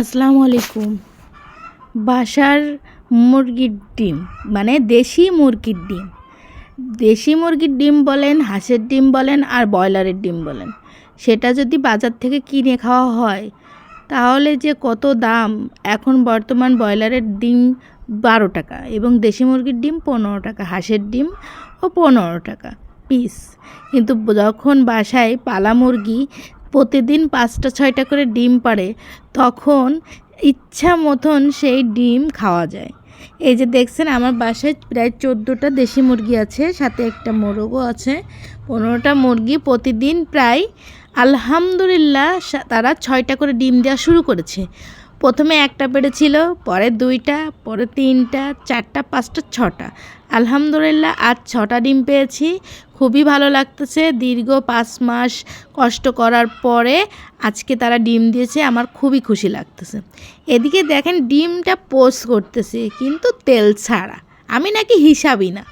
আসসালামু আলাইকুম। বাসার মুরগির ডিম মানে দেশি মুরগির ডিম। দেশি মুরগির ডিম বলেন, হাঁসের ডিম বলেন, আর ব্রয়লারের ডিম বলেন। সেটা যদি বাজার থেকে কিনে খাওয়া হয়, তাহলে যে কত দাম, এখন বর্তমান ব্রয়লারের ডিম বারো টাকা এবং দেশি মুরগির ডিম পনেরো টাকা, হাঁসের ডিম ও পনেরো টাকা পিস। কিন্তু যখন বাসায় পালা মুরগি প্রতিদিন পাঁচটা, ছয়টা করে ডিম পাড়ে, তখন ইচ্ছা মতন সেই ডিম খাওয়া যায়। এই যে দেখছেন, আমার বাসায় প্রায় চোদ্দোটা দেশি মুরগি আছে, সাথে একটা মোরগও আছে। পনেরোটা মুরগি প্রতিদিন প্রায় আলহামদুলিল্লাহ তারা ছয়টা করে ডিম দেওয়া শুরু করেছে। প্রথমে একটা পেড়েছিল পরে দুইটা, পরে তিনটা, চারটা, পাঁচটা, ছটা। আলহামদুলিল্লাহ, আজ ছটা ডিম পেয়েছি। খুবই ভালো লাগতেছে। দীর্ঘ পাঁচ মাস কষ্ট করার পরে আজকে তারা ডিম দিয়েছে, আমার খুবই খুশি লাগতেছে। এদিকে দেখেন, ডিমটা পোস্ট করতেছে, কিন্তু তেল ছাড়া। আমি নাকি হিসাবই না।